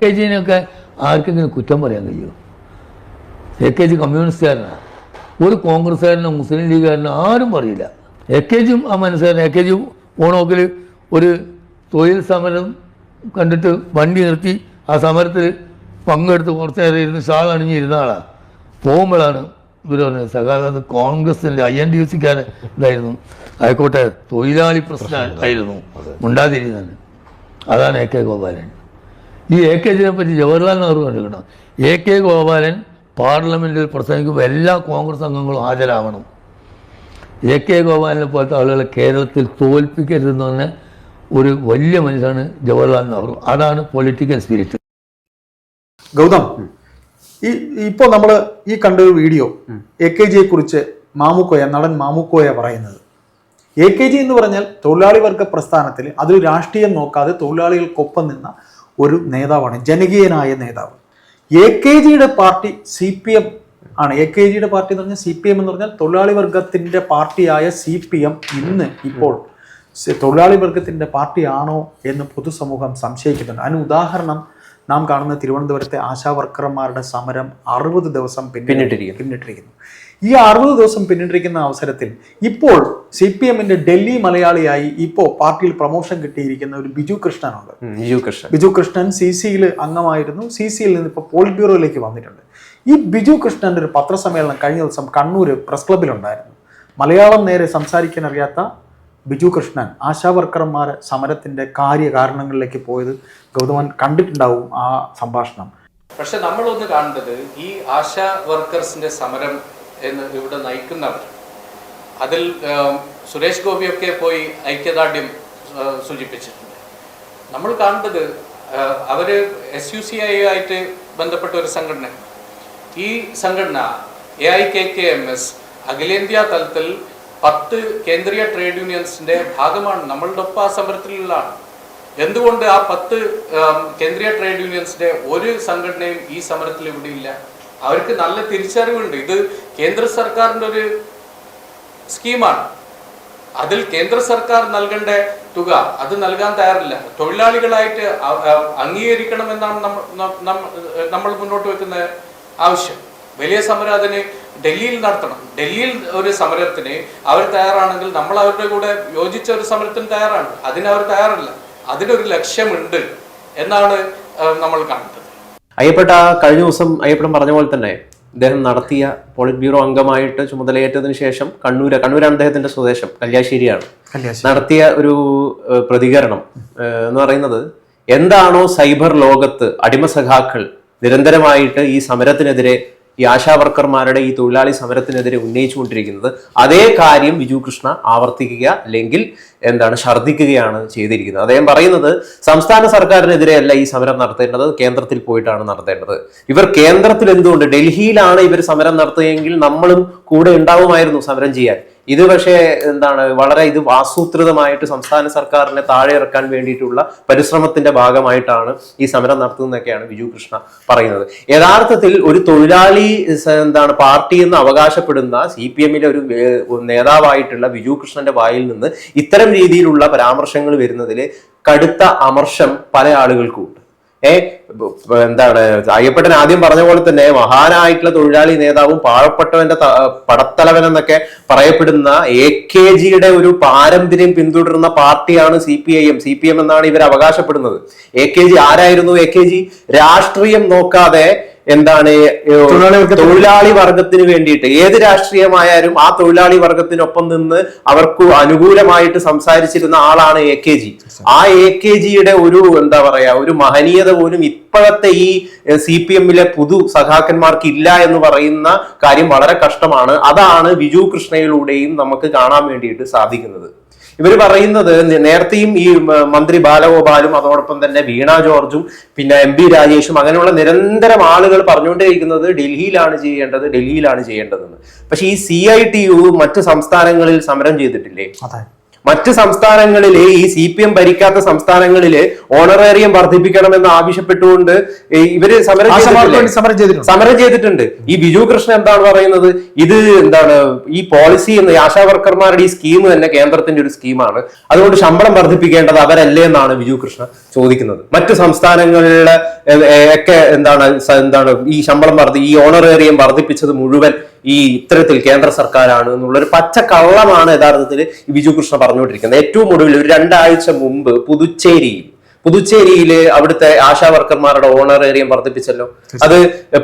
K ജിനെയൊക്കെ ആർക്കെങ്കിലും കുറ്റം പറയാൻ കഴിയുമോ? എ കെ ജി കമ്മ്യൂണിസ്റ്റുകാരനാണ് ഒരു കോൺഗ്രസ്സുകാരനോ മുസ്ലിം ലീഗുകാരനോ ആരും പറയില്ല. എ കെ ജിയും ആ മനസ്സുകാരൻ എ കെ ജി ഓണോക്കിൽ ഒരു തൊഴിൽ സമരം കണ്ടിട്ട് വണ്ടി നിർത്തി ആ സമരത്തിൽ പങ്കെടുത്ത് കുറച്ച് നേരം ഇരുന്ന് ഷാൾ അണിഞ്ഞിരുന്ന ആളാണ് പോകുമ്പോഴാണ് ഇവർ പറഞ്ഞത് സഖാവ് കോൺഗ്രസിന്റെ ഐ എൻ ഡി യു സിക്കാരൻ ഇതായിരുന്നു. ആയിക്കോട്ടെ തൊഴിലാളി പ്രശ്നമായിരുന്നു ഉണ്ടാതിരുന്നത്. അതാണ് എ കെ ഗോപാലൻ. ഈ എ കെ ജിനെ പറ്റി ജവഹർലാൽ നെഹ്റു കണ്ടിരിക്കണം എ കെ ഗോപാലൻ പാർലമെന്റിൽ പ്രസംഗിക്കുമ്പോൾ എല്ലാ കോൺഗ്രസ് അംഗങ്ങളും ഹാജരാവണം. എ കെ ഗോപാലിനെ പോലത്തെ ആളുകളെ കേരളത്തിൽ തോൽപ്പിക്കരുതെന്ന് പറഞ്ഞ ഒരു വലിയ മനുഷ്യനാണ് ജവഹർലാൽ നെഹ്റു. അതാണ് പൊളിറ്റിക്കൽ സ്പിരിറ്റ് ഗൗതം ഈ ഇപ്പോൾ നമ്മൾ ഈ കണ്ട ഒരു വീഡിയോ എ കെ ജിയെ കുറിച്ച് മാമുക്കോയ നടൻ മാമുക്കോയ പറയുന്നത്. എ കെ ജി എന്ന് പറഞ്ഞാൽ തൊഴിലാളി വർഗ പ്രസ്ഥാനത്തിൽ അതിൽ രാഷ്ട്രീയം നോക്കാതെ തൊഴിലാളികൾക്കൊപ്പം നിന്ന ഒരു നേതാവാണ് ജനകീയനായ നേതാവ്. എ കെ ജിയുടെ പാർട്ടി സി പി എം ആണ്. എ കെ ജിയുടെ പാർട്ടി എന്ന് പറഞ്ഞാൽ സി പി എം എന്ന് പറഞ്ഞാൽ തൊഴിലാളി വർഗത്തിന്റെ പാർട്ടിയായ സി പി എം ഇന്ന് ഇപ്പോൾ തൊഴിലാളി വർഗത്തിന്റെ പാർട്ടിയാണോ എന്ന് പൊതുസമൂഹം സംശയിക്കുന്നുണ്ട്. അതിന് ഉദാഹരണം നാം കാണുന്ന തിരുവനന്തപുരത്തെ ആശാ വർക്കർമാരുടെ സമരം അറുപത് ദിവസം പിന്നി- പിന്നിട്ടിരിക്കുന്നു. പിന്നിട്ടിരിക്കുന്നു. ഈ അറുപത് ദിവസം പിന്നിട്ടിരിക്കുന്ന അവസരത്തിൽ ഇപ്പോൾ സി പി എമ്മിന്റെ ഡൽഹി മലയാളിയായി ഇപ്പോൾ പാർട്ടിയിൽ പ്രൊമോഷൻ കിട്ടിയിരിക്കുന്ന ഒരു ബിജു കൃഷ്ണനുണ്ട്. ബിജു കൃഷ്ണൻ. ബിജു കൃഷ്ണൻ സി സിയിൽ അംഗമായിരുന്നു. സി സിയിൽ നിന്ന് ഇപ്പോൾ പോളിറ്റ് ബ്യൂറോയിലേക്ക് വന്നിട്ടുണ്ട്. ഈ ബിജു കൃഷ്ണന്റെ ഒരു പത്രസമ്മേളനം കഴിഞ്ഞ ദിവസം കണ്ണൂർ പ്രസ് ക്ലബിലുണ്ടായിരുന്നു മലയാളം നേരെ സംസാരിക്കാൻ അറിയാത്ത ബിജു കൃഷ്ണൻ ആശാവർക്കർമാർ സമരത്തിന്റെ കാര്യകാരണങ്ങളിലേക്ക് പോയത് ഗൗതമൻ കണ്ടിട്ടുണ്ടാവും ആ സംഭാഷണം. പക്ഷെ നമ്മളൊന്ന് കാണേണ്ടത് ഈ ആശാ വർക്കേഴ്സിന്റെ സമരം എന്ന് ഇവിടെ നയിക്കുന്നവർ അതിൽ സുരേഷ് ഗോപിയൊക്കെ പോയി ഐക്യദാർഢ്യം സൂചിപ്പിച്ചിട്ടുണ്ട്. നമ്മൾ കാണേണ്ടത് അവർ എസ് യു സി ഐ ആയിട്ട് ബന്ധപ്പെട്ട ഒരു സംഘടന. ഈ സംഘടന A I K K M S അഖിലേന്ത്യാ തലത്തിൽ പത്ത് കേന്ദ്രീയ ട്രേഡ് യൂണിയൻസിന്റെ ഭാഗമാണ് നമ്മളുടെ ഒപ്പം ആ സമരത്തിലുള്ളതാണ് എന്തുകൊണ്ട് ആ പത്ത് കേന്ദ്രീയ ട്രേഡ് യൂണിയൻസിന്റെ ഒരു സംഘടനയും ഈ സമരത്തിൽ ഇവിടെ ഇല്ല? അവർക്ക് നല്ല തിരിച്ചറിവുണ്ട്. ഇത് കേന്ദ്ര സർക്കാരിന്റെ ഒരു സ്കീമാണ്. അതിൽ കേന്ദ്ര സർക്കാർ നൽകേണ്ട തുക അത് നൽകാൻ തയ്യാറില്ല. തൊഴിലാളികളായിട്ട് അംഗീകരിക്കണമെന്നാണ് നമ്മൾ നമ്മൾ മുന്നോട്ട് വെക്കുന്ന ആവശ്യം. വലിയ സമരം അതിന് ഡൽഹിയിൽ നടത്തണം. ഡൽഹിയിൽ ഒരു സമരത്തിന് അവർ തയ്യാറാണെങ്കിൽ നമ്മൾ അവരുടെ കൂടെ യോജിച്ച ഒരു സമരത്തിന് തയ്യാറാണ്. അതിന് അവർ തയ്യാറല്ല. അതിനൊരു ലക്ഷ്യമുണ്ട് എന്നാണ് നമ്മൾ കാണുന്നത്. അയ്യപ്പെട്ട കഴിഞ്ഞ ദിവസം അയ്യപ്പൻ പറഞ്ഞ പോലെ തന്നെ അദ്ദേഹം നടത്തിയ പോളിറ്റ് ബ്യൂറോ അംഗമായിട്ട് ചുമതലയേറ്റതിന് ശേഷം കണ്ണൂര് കണ്ണൂരാണ് അദ്ദേഹത്തിന്റെ സ്വദേശം കല്യാശ്ശേരിയാണ്. നടത്തിയ ഒരു പ്രതികരണം എന്ന് പറയുന്നത് എന്താണോ സൈബർ ലോകത്ത് അടിമ സഖാക്കൾ നിരന്തരമായിട്ട് ഈ സമരത്തിനെതിരെ ഈ ആശാവർക്കർമാരുടെ ഈ തൊഴിലാളി സമരത്തിനെതിരെ ഉന്നയിച്ചുകൊണ്ടിരിക്കുന്നത്. അതേ കാര്യം ബിജു കൃഷ്ണ ആവർത്തിക്കുക അല്ലെങ്കിൽ എന്താണ് ഛർദ്ദിക്കുകയാണ് ചെയ്തിരിക്കുന്നത്. അദ്ദേഹം പറയുന്നത് സംസ്ഥാന സർക്കാരിനെതിരെയല്ല ഈ സമരം നടത്തേണ്ടത് കേന്ദ്രത്തിൽ പോയിട്ടാണ് നടത്തേണ്ടത്. ഇവർ കേന്ദ്രത്തിൽ എന്തുകൊണ്ട് ഡൽഹിയിലാണ് ഇവർ സമരം നടത്തുകയെങ്കിൽ നമ്മളും കൂടെ ഉണ്ടാവുമായിരുന്നു സമരം ചെയ്യാൻ. ഇത് പക്ഷേ എന്താണ് വളരെ ഇത് ആസൂത്രിതമായിട്ട് സംസ്ഥാന സർക്കാരിനെ താഴെ ഇറക്കാൻ വേണ്ടിയിട്ടുള്ള പരിശ്രമത്തിന്റെ ഭാഗമായിട്ടാണ് ഈ സമരം നടത്തുന്നതൊക്കെയാണ് ബിജു കൃഷ്ണ പറയുന്നത്. യഥാർത്ഥത്തിൽ ഒരു തൊഴിലാളി എന്താണ് പാർട്ടി എന്ന് അവകാശപ്പെടുന്ന സി പി എമ്മിലെ ഒരു നേതാവായിട്ടുള്ള ബിജു കൃഷ്ണന്റെ വായിൽ നിന്ന് ഇത്തരം രീതിയിലുള്ള പരാമർശങ്ങൾ വരുന്നതിൽ കടുത്ത അമർഷം പല ആളുകൾക്കും ഉണ്ട്. എന്താണ് അയ്യപ്പട്ടൻ ആദ്യം പറഞ്ഞ പോലെ തന്നെ മഹാനായിട്ടുള്ള തൊഴിലാളി നേതാവും പാവപ്പെട്ടവന്റെ പടത്തലവൻ എന്നൊക്കെ പറയപ്പെടുന്ന എ കെ ജിയുടെ ഒരു പാരമ്പര്യം പിന്തുടരുന്ന പാർട്ടിയാണ് C P I M. C P M എന്നാണ് ഇവർ അവകാശപ്പെടുന്നത്. എ കെ ജി ആരായിരുന്നു? എ കെ ജി രാഷ്ട്രീയം നോക്കാതെ എന്താണ് തൊഴിലാളി വർഗത്തിന് വേണ്ടിയിട്ട്? ഏത് രാഷ്ട്രീയമായാലും ആ തൊഴിലാളി വർഗത്തിനൊപ്പം നിന്ന് അവർക്ക് അനുകൂലമായിട്ട് സംസാരിച്ചിരുന്ന ആളാണ് എ കെ ജി. ആ എ കെ ജിയുടെ ഒരു എന്താ പറയാ ഒരു മഹനീയത പോലും ഇപ്പോഴത്തെ ഈ സി പി എമ്മിലെ പുതു സഖാക്കന്മാർക്ക് ഇല്ല എന്ന് പറയുന്ന കാര്യം വളരെ കഷ്ടമാണ്. അതാണ് വിജു കൃഷ്ണയിലൂടെയും നമുക്ക് കാണാൻ വേണ്ടിയിട്ട് സാധിക്കുന്നത്. ഇവർ പറയുന്നത് നേരത്തെയും ഈ മന്ത്രി ബാലഗോപാലും അതോടൊപ്പം തന്നെ വീണ ജോർജും പിന്നെ എം പി രാജേഷും അങ്ങനെയുള്ള നിരന്തരം ആളുകൾ പറഞ്ഞുകൊണ്ടേയിരിക്കുന്നത് ഡൽഹിയിലാണ് ചെയ്യേണ്ടത് ഡൽഹിയിലാണ് ചെയ്യേണ്ടതെന്ന്. പക്ഷെ ഈ സി ഐ ടി യു മറ്റ് സംസ്ഥാനങ്ങളിൽ സമരം ചെയ്തിട്ടില്ലേ? മറ്റ് സംസ്ഥാനങ്ങളിലെ ഈ സി പി എം ഭരിക്കാത്ത സംസ്ഥാനങ്ങളിലെ ഓണറേറിയം വർദ്ധിപ്പിക്കണമെന്ന് ആവശ്യപ്പെട്ടുകൊണ്ട് ഇവർ സമരം ചെയ്തിട്ടുണ്ട്. സമരം ചെയ്തിട്ടുണ്ട്. ഈ ബിജു കൃഷ്ണൻ എന്താണ് പറയുന്നത്? ഇത് എന്താണ് ഈ പോളിസി എന്ന് ആശാ വർക്കർമാരുടെ ഈ സ്കീം തന്നെ കേന്ദ്രത്തിന്റെ ഒരു സ്കീമാണ് അതുകൊണ്ട് ശമ്പളം വർദ്ധിപ്പിക്കേണ്ടത് അവരല്ലേ എന്നാണ് ബിജു കൃഷ്ണ ചോദിക്കുന്നത്. മറ്റു സംസ്ഥാനങ്ങളിലെ ഒക്കെ എന്താണ് എന്താണ് ഈ ശമ്പളം വർദ്ധി ഈ ഓണറേറിയം വർദ്ധിപ്പിച്ചത് മുഴുവൻ ഈ ഇത്തരത്തിൽ കേന്ദ്ര സർക്കാരാണ് എന്നുള്ളൊരു പച്ച കള്ളമാണ് യഥാർത്ഥത്തിൽ ബിജു കൃഷ്ണ പറഞ്ഞുകൊണ്ടിരിക്കുന്നത്. ഏറ്റവും ഒടുവിൽ ഒരു രണ്ടാഴ്ച മുമ്പ് പുതുച്ചേരിയിൽ പുതുച്ചേരിയിൽ അവിടുത്തെ ആശാ വർക്കർമാരുടെ ഓണർ ഓണറേറിയം വർദ്ധിപ്പിച്ചല്ലോ. അത്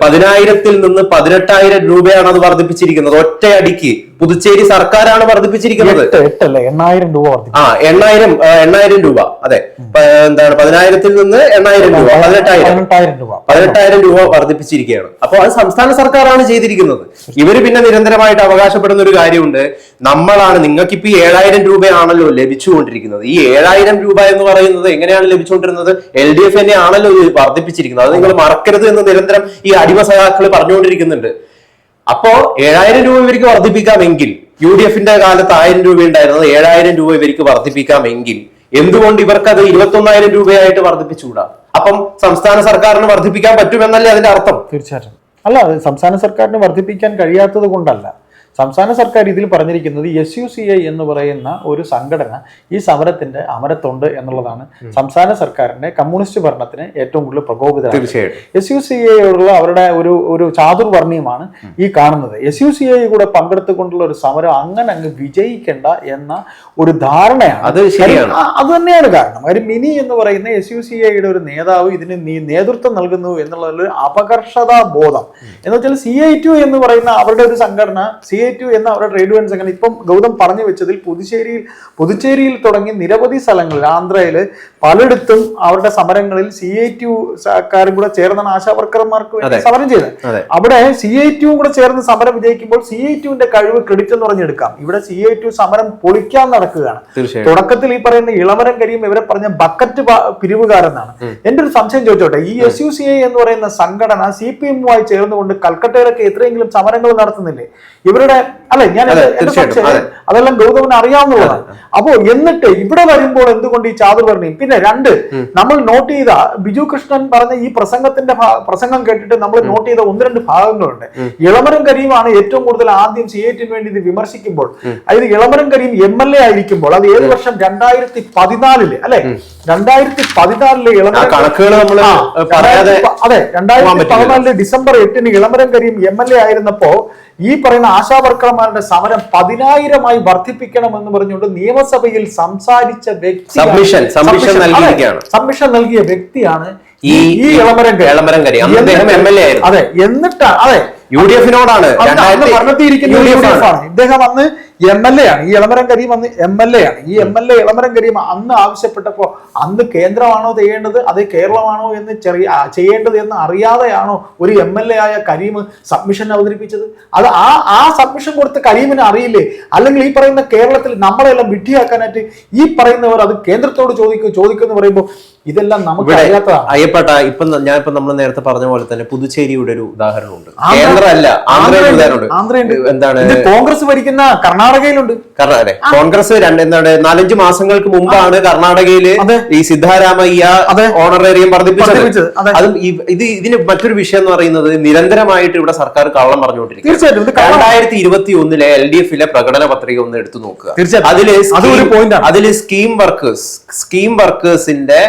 പതിനായിരത്തിൽ നിന്ന് പതിനെട്ടായിരം രൂപയാണ് അത് വർദ്ധിപ്പിച്ചിരിക്കുന്നത്. ഒറ്റയടിക്ക് പുതുച്ചേരി സർക്കാരാണ് വർദ്ധിപ്പിച്ചിരിക്കുന്നത്. എണ്ണായിരം രൂപ ആ എണ്ണായിരം എണ്ണായിരം രൂപ. അതെ. എന്താണ് പതിനായിരത്തിൽ നിന്ന് എണ്ണായിരം രൂപ പതിനെട്ടായിരം. പതിനെട്ടായിരം രൂപ. പതിനെട്ടായിരം രൂപ വർദ്ധിപ്പിച്ചിരിക്കുകയാണ്. അപ്പോൾ അത് സംസ്ഥാന സർക്കാരാണ് ചെയ്തിരിക്കുന്നത്. ഇവർ പിന്നെ നിരന്തരമായിട്ട് അവകാശപ്പെടുന്ന ഒരു കാര്യമുണ്ട്. നമ്മളാണ് നിങ്ങൾക്ക് ഇപ്പൊ ഈ ഏഴായിരം രൂപയാണല്ലോ ലഭിച്ചുകൊണ്ടിരിക്കുന്നത്. ഈ ഏഴായിരം രൂപ എന്ന് പറയുന്നത് എങ്ങനെയാണ് ലഭിച്ചുകൊണ്ടിരുന്നത് എൽ ഡി എഫ് തന്നെ ആണല്ലോ ഇത് വർദ്ധിപ്പിച്ചിരിക്കുന്നത്. അത് നിങ്ങൾ മറക്കരുത് എന്ന് നിരന്തരം ഈ അടിമ സഖാക്കൾ പറഞ്ഞുകൊണ്ടിരിക്കുന്നുണ്ട്. അപ്പോ ഏഴായിരം രൂപ ഇവർക്ക് വർദ്ധിപ്പിക്കാമെങ്കിൽ യു ഡി എഫിന്റെ കാലത്ത് ആയിരം രൂപ ഉണ്ടായിരുന്നത് ഏഴായിരം രൂപ ഇവർക്ക് വർദ്ധിപ്പിക്കാമെങ്കിൽ എന്തുകൊണ്ട് ഇവർക്ക് അത് ഇരുപത്തൊന്നായിരം രൂപയായിട്ട് വർദ്ധിപ്പിച്ചുകൂടാ? അപ്പം സംസ്ഥാന സർക്കാരിന് വർദ്ധിപ്പിക്കാൻ പറ്റുമെന്നല്ലേ അതിന്റെ അർത്ഥം? തീർച്ചയായിട്ടും. അല്ല സംസ്ഥാന സർക്കാരിന് വർദ്ധിപ്പിക്കാൻ കഴിയാത്തത് കൊണ്ടല്ല. സംസ്ഥാന സർക്കാർ ഇതിൽ പറഞ്ഞിരിക്കുന്നത് എസ് യു സി ഐ എന്ന് പറയുന്ന ഒരു സംഘടന ഈ സമരത്തിന്റെ അമരത്തുണ്ട് എന്നുള്ളതാണ് സംസ്ഥാന സർക്കാരിന്റെ കമ്മ്യൂണിസ്റ്റ് ഭരണത്തിന് ഏറ്റവും കൂടുതൽ പ്രകോപിത എസ് യു സി ഐയോടുള്ള അവരുടെ ഒരു ഒരു ചാതുർവർണീയമാണ് ഈ കാണുന്നത്. എസ് യു സി ഐ കൂടെ പങ്കെടുത്തുകൊണ്ടുള്ള ഒരു സമരം അങ്ങനെ അങ്ങ് വിജയിക്കേണ്ട എന്ന ഒരു ധാരണയാണ്. അത് ശരിയാണ്. അത് തന്നെയാണ് കാരണം. കാര്യം മിനി എന്ന് പറയുന്ന എസ് യു സി ഐയുടെ ഒരു നേതാവ് ഇതിന് നേതൃത്വം നൽകുന്നു എന്നുള്ള ഒരു അപകർഷതാ ബോധം എന്ന് വെച്ചാൽ സി ഐ ടു എന്ന് പറയുന്ന അവരുടെ ഒരു സംഘടന സി ഐ ടു എന്ന അവരുടെ ട്രേഡ് യൂണിയൻ സംഘടന ഇപ്പം ഗൗതം പറഞ്ഞു വെച്ചതിൽ പുതുച്ചേരിയിൽ പുതുച്ചേരിയിൽ തുടങ്ങി നിരവധി സ്ഥലങ്ങളിൽ ആന്ധ്രയിൽ പലയിടത്തും അവരുടെ സമരങ്ങളിൽ സി ഐ ടു സർക്കാരും കൂടെ ചേർന്നാണ് ആശാവർക്കർമാർക്ക് വേണ്ടി സമരം ചെയ്തത്. അവിടെ സി ഐ ടിയും കൂടെ ചേർന്ന് സമരം വിജയിക്കുമ്പോൾ സി ഐ ടുവിന്റെ കഴിവ് ക്രെഡിറ്റ് എന്ന് പറഞ്ഞെടുക്കാം ഇവിടെ സി ഐ ടു സമരം പൊളിക്കാൻ നടക്കുകയാണ്. തുടക്കത്തിൽ ഈ പറയുന്ന ഇളവരം കരിയും ഇവരെ പറഞ്ഞ ബക്കറ്റ് പിരിവുകാരെന്നാണ്. എന്റെ ഒരു സംശയം ചോദിച്ചോട്ടെ ഈ എസ് യു സി ഐ എന്ന് പറയുന്ന സംഘടന സി പി എമ്മുമായി ചേർന്നുകൊണ്ട് കൽക്കട്ടയിലൊക്കെ എത്രയെങ്കിലും സമരങ്ങൾ നടത്തുന്നില്ലേ? ഇവരുടെ അല്ലെ ഞാൻ. അതെല്ലാം ഗൗതമിന് അറിയാവുന്നതാണ്. അപ്പോ എന്നിട്ട് ഇവിടെ വരുമ്പോൾ എന്തുകൊണ്ട് ഈ ചാതുർവർണയും പിന്നെ രണ്ട് നമ്മൾ നോട്ട് ചെയ്ത ബിജു കൃഷ്ണൻ പറഞ്ഞ ഈ പ്രസംഗത്തിന്റെ പ്രസംഗം കേട്ടിട്ട് നമ്മൾ നോട്ട് ചെയ്ത ഒന്ന് രണ്ട് ഭാഗങ്ങളുണ്ട്. ഇളമരം കരീമാണ് ഏറ്റവും കൂടുതൽ ആദ്യം സി ഐറ്റിന് വേണ്ടി ഇത് വിമർശിക്കുമ്പോൾ. അതായത് Elamaram Kareem M L A ആയിരിക്കുമ്പോൾ അത് ഏത് വർഷം? രണ്ടായിരത്തി പതിനാലിൽ അല്ലെ രണ്ടായിരത്തി പതിനാലിൽ ഇളമരം അതെ രണ്ടായിരത്തി. പതിനാലിൽ ഡിസംബർ എട്ടിന് Elamaram Kareem M L A ആയിരുന്നപ്പോ ഈ പറയുന്ന ആശാവർക്കർമാരുടെ സമരം പതിനായിരമായി വർദ്ധിപ്പിക്കണമെന്ന് പറഞ്ഞുകൊണ്ട് നിയമസഭയിൽ സംസാരിച്ച വ്യക്തി. സബ്മിഷൻ നൽകിയ വ്യക്തിയാണ് ഈ ഇളമരം. അതെ എന്നിട്ടാണ് അതെ. യു ഡി എഫിനോടാണ് ഇദ്ദേഹം അന്ന് എം എൽ എ ആണ്. ഈ ഇളമരം കരീം അന്ന് എം എൽ എ ആണ്. ഈ M L A Elamaram Kareem അന്ന് ആവശ്യപ്പെട്ടപ്പോ അന്ന് കേന്ദ്രമാണോ ചെയ്യേണ്ടത്? അത് കേരളമാണോ എന്ന് ചെറിയ ചെയ്യേണ്ടത് എന്ന് അറിയാതെയാണോ ഒരു എം എൽ എ ആയ കരീം സബ്മിഷൻ അവതരിപ്പിച്ചത്? അത് ആ ആ സബ്മിഷൻ കൊടുത്ത് കരീമിന് അറിയില്ലേ? അല്ലെങ്കിൽ ഈ പറയുന്ന കേരളത്തിൽ നമ്മളെല്ലാം വിഡ്ഢിയാക്കാനായിട്ട് ഈ പറയുന്നവർ അത് കേന്ദ്രത്തോട് ചോദിക്കും ചോദിക്കുമെന്ന് പറയുമ്പോൾ ഇതെല്ലാം നമുക്ക് അയ്യപ്പെട്ട ഇപ്പൊ ഞാൻ ഇപ്പൊ നമ്മൾ നേരത്തെ പറഞ്ഞ പോലെ തന്നെ പുതുച്ചേരിയുടെ ഒരു ഉദാഹരണമുണ്ട്. കേന്ദ്രമല്ല ആന്ധ്രയുടെ. ഉദാഹരണമുണ്ട്. എന്താണ് കോൺഗ്രസ് ഭരിക്കുന്ന കർണാടകയിലുണ്ട്. കോൺഗ്രസ് രണ്ട് എന്താണ് നാലഞ്ച് മാസങ്ങൾക്ക് മുമ്പാണ് കർണാടകയിൽ ഈ സിദ്ധാരാമയ്യ അതെ. ഓണറേറിയം വർദ്ധിപ്പിച്ചത്. അതും. ഇത് ഇതിന് മറ്റൊരു വിഷയം എന്ന് പറയുന്നത് നിരന്തരമായിട്ട് ഇവിടെ സർക്കാർ കള്ളം പറഞ്ഞുകൊണ്ടിരിക്കും തീർച്ചയായിട്ടും. രണ്ടായിരത്തി ഇരുപത്തി ഒന്നിലെ എൽ ഡി എഫിലെ പ്രകടന പത്രിക ഒന്ന് എടുത്തു നോക്കുക. തീർച്ചയായിട്ടും. അതിൽ. അതിൽ സ്കീം വർക്കേഴ്സ് സ്കീം വർക്കേഴ്സിന്റെ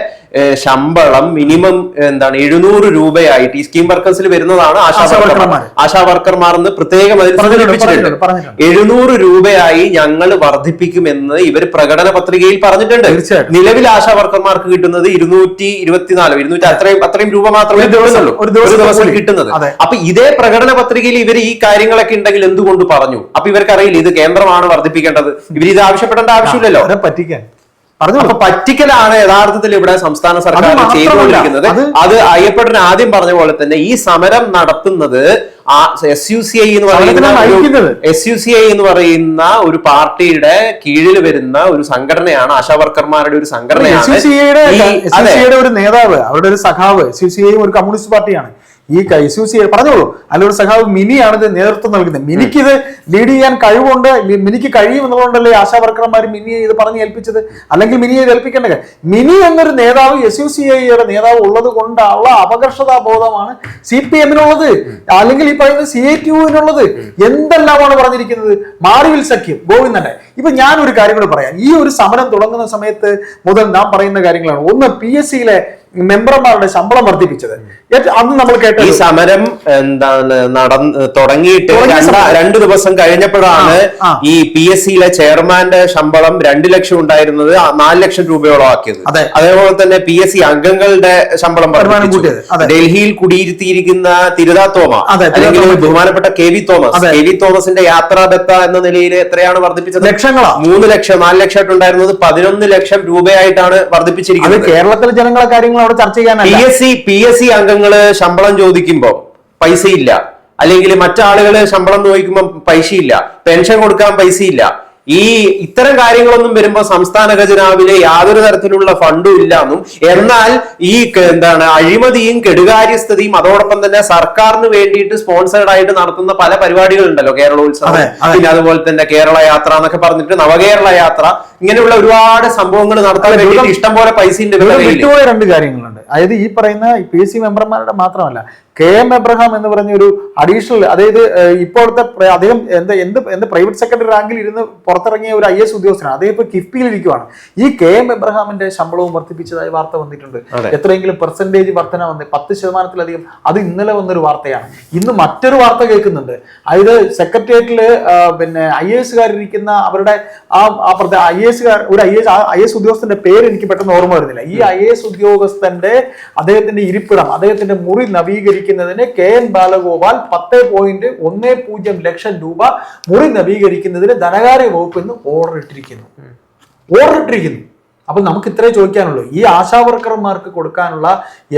ശമ്പളം മിനിമം എന്താണ് എഴുന്നൂറ് രൂപയായിട്ട് ഈ സ്കീം വർക്കേഴ്സിൽ വരുന്നതാണ് ആശാ വർക്കർമാർ. വർക്കർമാർ. ആശാ വർക്കർമാർ എന്ന് പ്രത്യേകം അതിൽ പറഞ്ഞിട്ടുണ്ട്, എഴുന്നൂറ് രൂപയായി ഞങ്ങൾ വർദ്ധിപ്പിക്കുമെന്ന് ഇവർ പ്രകടന പത്രികയിൽ പറഞ്ഞിട്ടുണ്ട്. നിലവിൽ ആശാ വർക്കർമാർക്ക് കിട്ടുന്നത് ഇരുന്നൂറ്റി ഇരുപത്തിനാല് ഇരുന്നൂറ്റി അത്രയും അത്രയും രൂപ മാത്രമേ ഒരു ദിവസം- ഒരു ദിവസം. കിട്ടുന്നത്. അപ്പൊ ഇതേ പ്രകടന പത്രികയിൽ ഇവർ ഈ കാര്യങ്ങളൊക്കെ ഉണ്ടെങ്കിൽ എന്തുകൊണ്ട് പറഞ്ഞു? അപ്പൊ ഇവർക്ക് അറിയില്ല ഇത് കേന്ദ്രമാണ് വർദ്ധിപ്പിക്കേണ്ടത്. ഇവർ ഇത് ആവശ്യപ്പെടേണ്ട ആവശ്യമില്ലല്ലോ. പറ്റിക്കാൻ. പറഞ്ഞു പറ്റിക്കലാണ് യഥാർത്ഥത്തിൽ ഇവിടെ സംസ്ഥാന സർക്കാർ ചെയ്തുകൊണ്ടിരിക്കുന്നത്. അത് അത് ആദ്യം പറഞ്ഞ പോലെ തന്നെ ഈ സമരം നടത്തുന്നത് എസ് യു സി ഐ എന്ന് പറയുന്ന എസ് യു സി ഐ എന്ന് പറയുന്ന ഒരു പാർട്ടിയുടെ കീഴിൽ വരുന്ന ഒരു സംഘടനയാണ് ആശാ വർക്കർമാരുടെ ഒരു സംഘടനയാണ്. ഒരു നേതാവ് അവരുടെ ഒരു സഖാവ് എസ് യു സി ഐ ഒരു കമ്മ്യൂണിസ്റ്റ് പാർട്ടിയാണ്. ഈ എസ് യു സി പറഞ്ഞോളൂ അല്ലൊരു സഖാവ് മിനിയാണ് ഇത് നേതൃത്വം നൽകുന്നത്. മിനിക്ക് ഇത് ലീഡ് ചെയ്യാൻ കഴിവുണ്ട്. മിനിക്ക് കഴിയും എന്നുള്ളതുകൊണ്ടല്ലേ ആശാ വർക്കർമാർ മിനിയെ ഇത് പറഞ്ഞ് ഏൽപ്പിച്ചത്? അല്ലെങ്കിൽ മിനിയെ ഏൽപ്പിക്കേണ്ട മിനി എന്നൊരു നേതാവ് എസ് യു സി ഐയുടെ നേതാവ് ഉള്ളത് കൊണ്ടുള്ള അപകർഷതാ ബോധമാണ് സി പി എമ്മിനുള്ളത്. അല്ലെങ്കിൽ ഈ പറയുന്ന സി ഐ ടി യുവിനുള്ളത്. എന്തെല്ലാമാണ് പറഞ്ഞിരിക്കുന്നത്? മാറിവിൽ സഖ്യം ഗോവിന്ദന്റെ ഇപ്പൊ ഞാൻ ഒരു കാര്യം കൂടെ പറയാം. ഈ ഒരു സമരം തുടങ്ങുന്ന സമയത്ത് മുതൽ നാം പറയുന്ന കാര്യങ്ങളാണ്. ഒന്ന് പി എസ് സിയിലെ മെമ്പർമാരുടെ ശമ്പളം വർദ്ധിപ്പിച്ചത്. ഏറ്റ- നമ്മൾ നമ്മൾ ഈ സമരം എന്താണ് നടന്ന് തുടങ്ങിയിട്ട് രണ്ട് ദിവസം കഴിഞ്ഞപ്പോഴാണ്. ഈ പി എസ് സിയിലെ ചെയർമാന്റെ ശമ്പളം രണ്ട് ലക്ഷം ഉണ്ടായിരുന്നത് നാല് ലക്ഷം രൂപയോളം ആക്കിയത് അതെ. അതേപോലെ തന്നെ പി എസ് സി അംഗങ്ങളുടെ ശമ്പളം. ഡൽഹിയിൽ കുടിയിരുത്തിയിരിക്കുന്ന തിരുതാ തോമ അതെ, അല്ലെങ്കിൽ ബഹുമാനപ്പെട്ട കെ വി തോമസ് അതെ. കെ വി തോമസിന്റെ യാത്രാബത്ത എന്ന നിലയിൽ എത്രയാണ് വർദ്ധിപ്പിച്ചത് ലക്ഷങ്ങളാ. മൂന്ന് ലക്ഷം നാല് ലക്ഷമായിട്ടുണ്ടായിരുന്നത് പതിനൊന്ന് ലക്ഷം രൂപയായിട്ടാണ് അത് വർദ്ധിപ്പിച്ചിരിക്കുന്നത് കേരളത്തിലെ ജനങ്ങളെ കാര്യങ്ങൾ അവിടെ ചർച്ച ചെയ്യാൻ P S C P S C അംഗങ്ങൾ ശമ്പളം ചോദിക്കുമ്പോൾ പൈസയില്ല. അല്ലെങ്കിൽ മറ്റാളുകൾ ശമ്പളം ചോദിക്കുമ്പോൾ പൈസയില്ല. പെൻഷൻ കൊടുക്കാൻ പൈസയില്ല. ഈ ഇത്തരം കാര്യങ്ങളൊന്നും വരുമ്പോൾ സംസ്ഥാന ഖജനാവിലെ യാതൊരു തരത്തിലുള്ള ഫണ്ടും ഇല്ല എന്നും. എന്നാൽ ഈ എന്താണ് അഴിമതിയും കെടുകാര്യസ്ഥതയും അതോടൊപ്പം തന്നെ സർക്കാരിന് വേണ്ടിയിട്ട് സ്പോൺസേഡ് ആയിട്ട് നടത്തുന്ന പല പരിപാടികളുണ്ടല്ലോ കേരളോത്സവം. പിന്നെ അതുപോലെ തന്നെ കേരള യാത്ര എന്നൊക്കെ പറഞ്ഞിട്ട് നവകേരള യാത്ര. ഇങ്ങനെയുള്ള ഒരുപാട് സംഭവങ്ങൾ നടത്താൻ വേണ്ടി വേണ്ടിയിട്ട് ഇഷ്ടം പോലെ പൈസ ഉണ്ട് ഇവിടെ വിട്ടുപോയ രണ്ട് കാര്യങ്ങളുണ്ട്. അതായത് ഈ പറയുന്ന പി സി മെമ്പർമാരുടെ മാത്രമല്ല കെ എം എബ്രഹാം എന്ന് പറഞ്ഞ ഒരു അഡീഷണൽ അതായത് ഇപ്പോഴത്തെ അദ്ദേഹം എന്ത് എന്ത് എന്ത് പ്രൈവറ്റ് സെക്രട്ടറി റാങ്കിൽ ഇരുന്ന് പുറത്തിറങ്ങിയ ഒരു ഐ എസ് ഉദ്യോഗസ്ഥനാണ്. അദ്ദേഹം ഇപ്പൊ കിഫ്ബിയിൽ ഇരിക്കുവാണ്. ഈ കെ എം എബ്രഹാമിന്റെ ശമ്പളവും വർദ്ധിപ്പിച്ചതായി വാർത്ത വന്നിട്ടുണ്ട്. എത്രയെങ്കിലും പെർസെന്റേജ് വർധന വന്ന് പത്ത് ശതമാനത്തിലധികം അത് ഇന്നലെ വന്നൊരു വാർത്തയാണ്. ഇന്ന് മറ്റൊരു വാർത്ത കേൾക്കുന്നുണ്ട്. അതായത് സെക്രട്ടേറിയറ്റിൽ പിന്നെ ഐ എ എസുകാരിരിക്കുന്ന അവരുടെ ആ ആ ഐ എസുകാർ ഒരു ഐ എസ് ഐ എസ് ഉദ്യോഗസ്ഥന്റെ പേര് എനിക്ക് പെട്ടെന്ന് ഓർമ്മ വരുന്നില്ല. ഈ ഐ എസ് ഉദ്യോഗസ്ഥന്റെ അദ്ദേഹത്തിന്റെ ഇരിപ്പിടം അദ്ദേഹത്തിന്റെ മുറി നവീകരിക്കുന്നതിന് കെ എൻ ബാലഗോപാൽ പത്ത് പോയിന്റ് ഒന്ന് പൂജ്യം ലക്ഷം രൂപ മുറി നവീകരിക്കുന്നതിന് ധനകാര്യ വകുപ്പിൽ നിന്ന് ഓർഡർ ഇട്ടിരിക്കുന്നു ഓർഡർ ഇട്ടിരിക്കുന്നു. അപ്പൊ നമുക്ക് ഇത്രേ ചോദിക്കാനുള്ളൂ. ഈ ആശാ വർക്കർമാർക്ക് കൊടുക്കാനുള്ള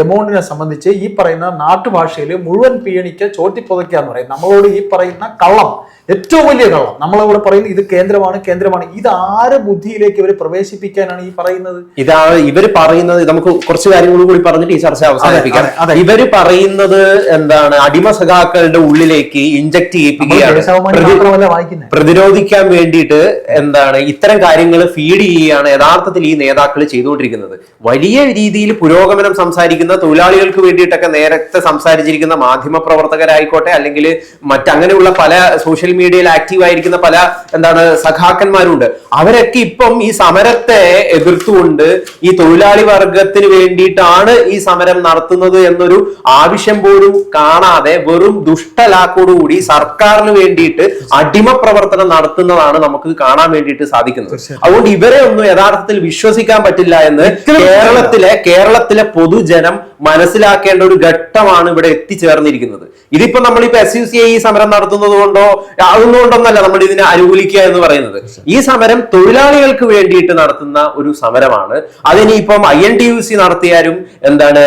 എമൗണ്ടിനെ സംബന്ധിച്ച് ഈ പറയുന്ന നാട്ടുഭാഷയിൽ മുഴുവൻ പീണിക്ക് ചോറ്റിപ്പുതയ്ക്കുക എന്ന് പറയും. നമ്മളോട് ഈ പറയുന്ന കള്ളം ഏറ്റവും വലിയ കള്ളം. നമ്മളവിടെ പറയുന്നത് ഇത് കേന്ദ്രമാണ് കേന്ദ്രമാണ്. ഇത് ആര് ബുദ്ധിയിലേക്ക് ഇവർ പ്രവേശിപ്പിക്കാനാണ് ഈ പറയുന്നത്? ഇതാ ഇവർ പറയുന്നത്. നമുക്ക് കുറച്ച് കാര്യങ്ങൾ കൂടി പറഞ്ഞിട്ട് ഈ ചർച്ച അവസാനിപ്പിക്കാം. ഇവർ പറയുന്നത് എന്താണ്? അടിമ സഖാക്കളുടെ ഉള്ളിലേക്ക് ഇഞ്ചക്ട് ചെയ്യിപ്പിക്കുകയാണ്. പ്രതിരോധിക്കാൻ വേണ്ടിയിട്ട് എന്താണ് ഇത്തരം കാര്യങ്ങൾ ഫീഡ് ചെയ്യുകയാണ്. യഥാർത്ഥത്തിൽ ഈ നേതാക്കൾ ചെയ്തുകൊണ്ടിരിക്കുന്നത്. വലിയ രീതിയിൽ പുരോഗമനം സംസാരിക്കുന്ന തൊഴിലാളികൾക്ക് വേണ്ടിയിട്ടൊക്കെ നേരത്തെ സംസാരിച്ചിരിക്കുന്ന മാധ്യമ പ്രവർത്തകരായിക്കോട്ടെ അല്ലെങ്കിൽ മറ്റങ്ങനെയുള്ള പല സോഷ്യൽ മീഡിയയിൽ ആക്റ്റീവ് ആയിരിക്കുന്ന പല എന്താണ് സഖാക്കന്മാരുണ്ട്. അവരൊക്കെ ഇപ്പം ഈ സമരത്തെ എതിർത്തുകൊണ്ട് ഈ തൊഴിലാളി വർഗത്തിന് വേണ്ടിയിട്ടാണ് ഈ സമരം നടത്തുന്നത് എന്നൊരു ആവശ്യം പോലും കാണാതെ വെറും ദുഷ്ടലാക്കോടുകൂടി സർക്കാരിന് വേണ്ടിയിട്ട് അടിമ പ്രവർത്തനം നടത്തുന്നതാണ് നമുക്ക് കാണാൻ വേണ്ടിയിട്ട് സാധിക്കുന്നത്. അതുകൊണ്ട് ഇവരെ ഒന്നും യഥാർത്ഥത്തിൽ വിശ്വസിക്കാൻ പറ്റില്ല എന്ന് കേരളത്തിലെ കേരളത്തിലെ പൊതുജനം മനസ്സിലാക്കേണ്ട ഒരു ഘട്ടമാണ് ഇവിടെ എത്തിച്ചേർന്നിരിക്കുന്നത്. ഇതിപ്പോ നമ്മളിപ്പോ എസ് യു സി ഐ സമരം നടത്തുന്നത് കൊണ്ടോ അതൊന്നും കൊണ്ടൊന്നല്ല നമ്മൾ ഇതിനെ അനുകൂലിക്കുക എന്ന് പറയുന്നത്. ഈ സമരം തൊഴിലാളികൾക്ക് വേണ്ടിയിട്ട് നടത്തുന്ന ഒരു സമരമാണ്. അതിനിപ്പം I N T U C നടത്തിയാലും എന്താണ്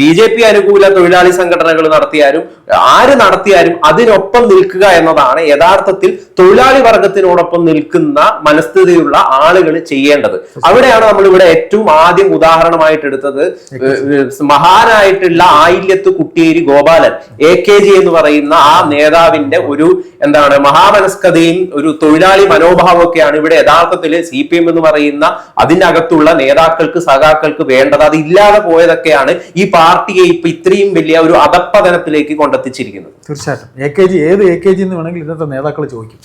ബി ജെ പി അനുകൂല തൊഴിലാളി സംഘടനകൾ നടത്തിയാലും ആര് നടത്തിയാലും അതിനൊപ്പം നിൽക്കുക എന്നതാണ് യഥാർത്ഥത്തിൽ തൊഴിലാളി വർഗത്തിനോടൊപ്പം നിൽക്കുന്ന മനസ്ഥിതിയുള്ള ആളുകൾ ചെയ്യേണ്ടത്. അവിടെയാണ് നമ്മൾ ഇവിടെ ഏറ്റവും ആദ്യം ഉദാഹരണമായിട്ട് എടുത്തത് ഏഹ്, മഹാനായിട്ടുള്ള Ayillyath Kuttiyeri Gopalan A K G എന്ന് പറയുന്ന ആ നേതാവിന്റെ ഒരു എന്താണ് മഹാമനസ്കതയും ഒരു തൊഴിലാളി മനോഭാവമൊക്കെയാണ് ഇവിടെ യഥാർത്ഥത്തിൽ സി പി എം എന്ന് പറയുന്ന അതിനകത്തുള്ള നേതാക്കൾക്ക് സഖാക്കൾക്ക് വേണ്ടത്. അത് ഇല്ലാതെ പോയതൊക്കെയാണ് ഈ പാർട്ടിയെ ഇപ്പൊ ഇത്രയും വലിയ ഒരു അധപ്പതനത്തിലേക്ക് കൊണ്ടെത്തിച്ചിരിക്കുന്നത്. തീർച്ചയായിട്ടും. എ കെ ജി ഏത് എ കെ ജി എന്ന് വേണമെങ്കിൽ ഇന്നത്തെ നേതാക്കൾ ചോദിക്കും.